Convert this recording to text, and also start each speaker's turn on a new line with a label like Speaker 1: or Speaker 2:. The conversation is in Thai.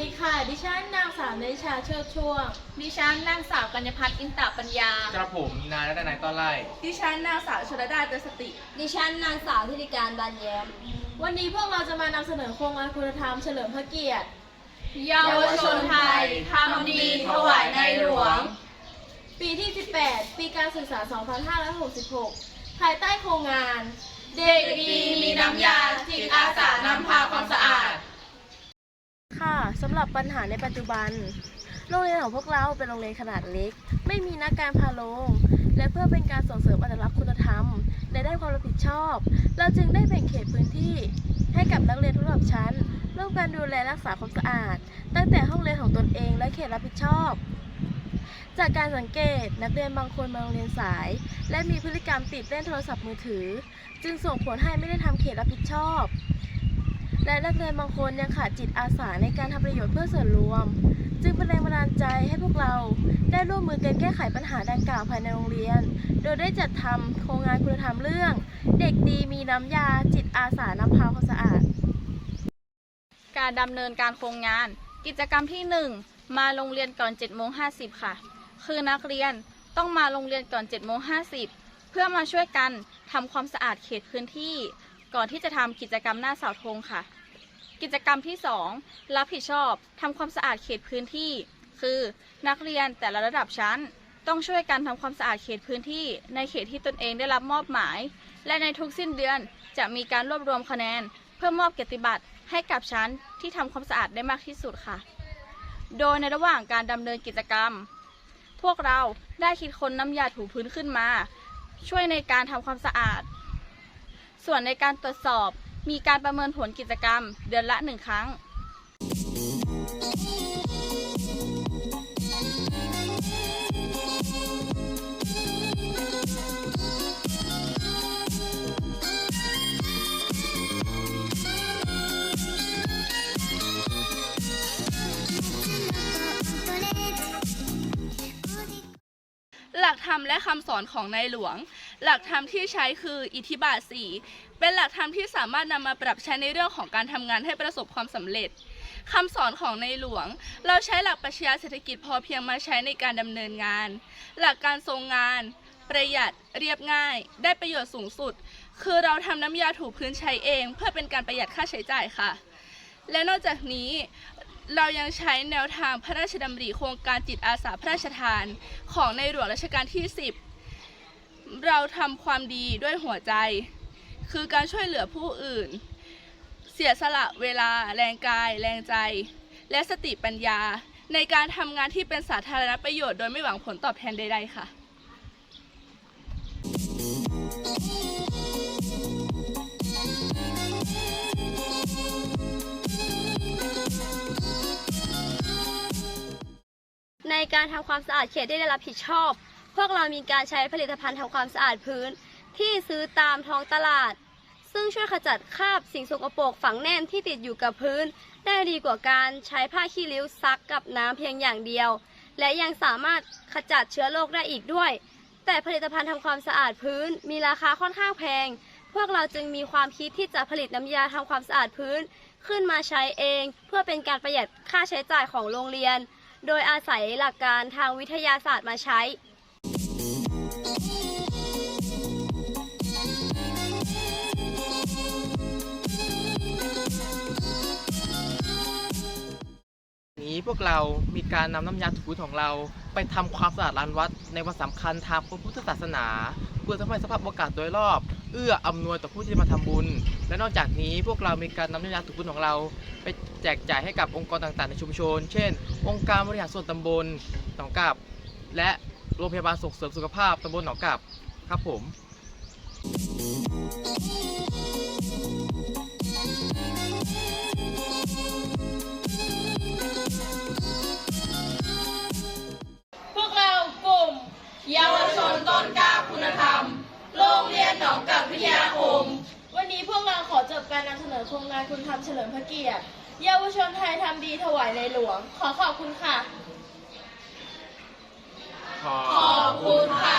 Speaker 1: ดีค่ะ ดิฉันนางสาวเนชาเชิดช่วง
Speaker 2: ดิฉันนางสาวกัญญพัฒน์อินตะปัญญา
Speaker 3: กระผมนายรัตนายต้อนไล่
Speaker 2: ดิฉันนางสาวชลดาเตสติ
Speaker 4: ดิฉันนางสาวธิติการบานแย้ม
Speaker 1: วันนี้พวกเราจะมานำเสนอโครงงานคุณธรรมเฉลิมพระเกียรติ
Speaker 2: เยาวชนไทยทำดีถวายในหลวง
Speaker 1: ปีที่ 18 ปีการศึกษา 2566 ภายใต้โครงงาน
Speaker 2: เด็กดีมีน้ำยาจิตอาสานำพาความสะอาด
Speaker 1: ค่ะสำหรับปัญหาในปัจจุบัน โรงเรียนของพวกเราเป็นโรงเรียนขนาดเล็ก ไม่มีนักการพาโรงและเพื่อเป็นการส่งเสริมอัตลักษณ์คุณธรรมในด้านความรับผิดชอบ เราจึงได้แบ่งเขตพื้นที่ ให้กับนักเรียนทุกระดับชั้นร่วมกันดูแลรักษาความสะอาด ตั้งแต่ห้องเรียนของตนเองและเขตรับผิดชอบ จากการสังเกตนักเรียนบางคนมาโรงเรียนสาย และมีพฤติกรรมติดเล่นโทรศัพท์มือถือ จึงส่งผลให้ไม่ได้ทำเขตรับผิดชอบ และนักเรียนบางคนยังขาดจิตอาสาในการทำประโยชน์เพื่อส่วนรวม จึงเป็นแรงบันดาลใจให้พวกเราได้ร่วมมือกันแก้ไขปัญหาดังกล่าวภายในโรงเรียน โดยได้จัดทำโครงงานคุณธรรมเรื่อง เด็กดีมีน้ำยาจิตอาสานำพาความสะอาด
Speaker 2: การดำเนินการโครงงาน กิจกรรมที่ 1 มาโรงเรียนก่อน7โมง50 ค่ะ คือนักเรียนต้องมาโรงเรียนก่อน7โมง50 เพื่อมาช่วยกันทำความสะอาดเขตพื้นที่ ก่อนที่จะทำกิจกรรมหน้าเสาธงค่ะ กิจกรรมที่ 2 รับผิดชอบทำความสะอาดเขตพื้นที่ คือนักเรียนแต่ละระดับชั้น ต้องช่วยกันทำความสะอาดเขตพื้นที่ ในเขตที่ตนเองได้รับมอบหมาย และในทุกสิ้นเดือนจะมีการรวบรวมคะแนน เพื่อมอบเกียรติบัตรให้กับชั้นที่ทำความสะอาดได้มากที่สุดค่ะ โดยในระหว่างการดำเนินกิจกรรม พวกเราได้คิดค้นน้ำยาถูพื้นขึ้นมา ช่วยในการทำความสะอาด ส่วนในการตรวจสอบมีการประเมินผลกิจกรรมเดือนละหนึ่งครั้ง รมและคำสอนของในหลวง หลักธรรมที่ใช้คืออิทธิบาทสี่เป็นหลักธรรมที่สามารถนำมาปรับใช้ในเรื่องของการทำงานให้ประสบความสำเร็จคำสอนของในหลวง เราใช้หลักปรัชญาเศรษฐกิจพอเพียงมาใช้ในการดำเนินงาน หลักการทรงงาน ประหยัดเรียบง่าย ได้ประโยชน์สูงสุด คือเราทำน้ำยาถูพื้นใช้เอง เพื่อเป็นการประหยัดค่าใช้จ่ายค่ะ และนอกจากนี้ เรายังใช้แนวทางพระราชดำริโครงการจิตอาสาพระราชทาน ของในหลวงรัชกาลที่ 10 เราทำความดีด้วยหัวใจ คือการช่วยเหลือผู้อื่น เสียสละเวลา แรงกาย แรงใจ และสติปัญญา ในการทำงานที่เป็นสาธารณประโยชน์โดยไม่หวังผลตอบแทนใดๆค่ะ
Speaker 4: การทำความสะอาดเขตที่ได้รับผิดชอบ พวกเรามีการใช้ผลิตภัณฑ์ทำความสะอาดพื้น ที่ซื้อตามท้องตลาด ซึ่งช่วยขจัดคราบสิ่งสกปรกฝังแน่นที่ติดอยู่กับพื้น ได้ดีกว่าการใช้ผ้าขี้ริ้วซักกับน้ำเพียงอย่างเดียว และยังสามารถขจัดเชื้อโรคได้อีกด้วย แต่ผลิตภัณฑ์ทำความสะอาดพื้น มีราคาค่อนข้างแพง พวกเราจึงมีความคิดที่จะผลิตน้ำยาทำความสะอาดพื้น ขึ้นมาใช้เอง เพื่อเป็นการประหยัดค่าใช้จ่ายของโรงเรียน โดยอาศัยหลักการทางวิทยาศาสตร์มาใช้
Speaker 3: นี้พวกเรามีการนำน้ำยาถูของเรา ไปทำความสะอาดลานวัดในวันสำคัญทางพระพุทธศาสนา พื่อทำให้สภาพอากาศโดยรอบ เอื้ออำนวยต่อผู้ที่มาทำบุญ และนอกจากนี้พวกเรามีการนำน้ำยาถูพื้นของเรา ไปแจกจ่ายให้กับองค์กรต่างๆ ในชุมชน เช่น องค์การบริหารส่วนตำบลหนองกาบและโรงพยาบาลส่งเสริมสุขภาพตำบลหนองกาบครับผม
Speaker 2: พวกเรากลุ่มเยาว การนำ
Speaker 1: เสนอโครงกานคุณธรรมเฉลิมพระเกียรติ เยาวชนไทยทำดีถวายในหลวง ขอขอบคุณค่ะ
Speaker 3: ขอ
Speaker 2: ขอบคุณค่ะ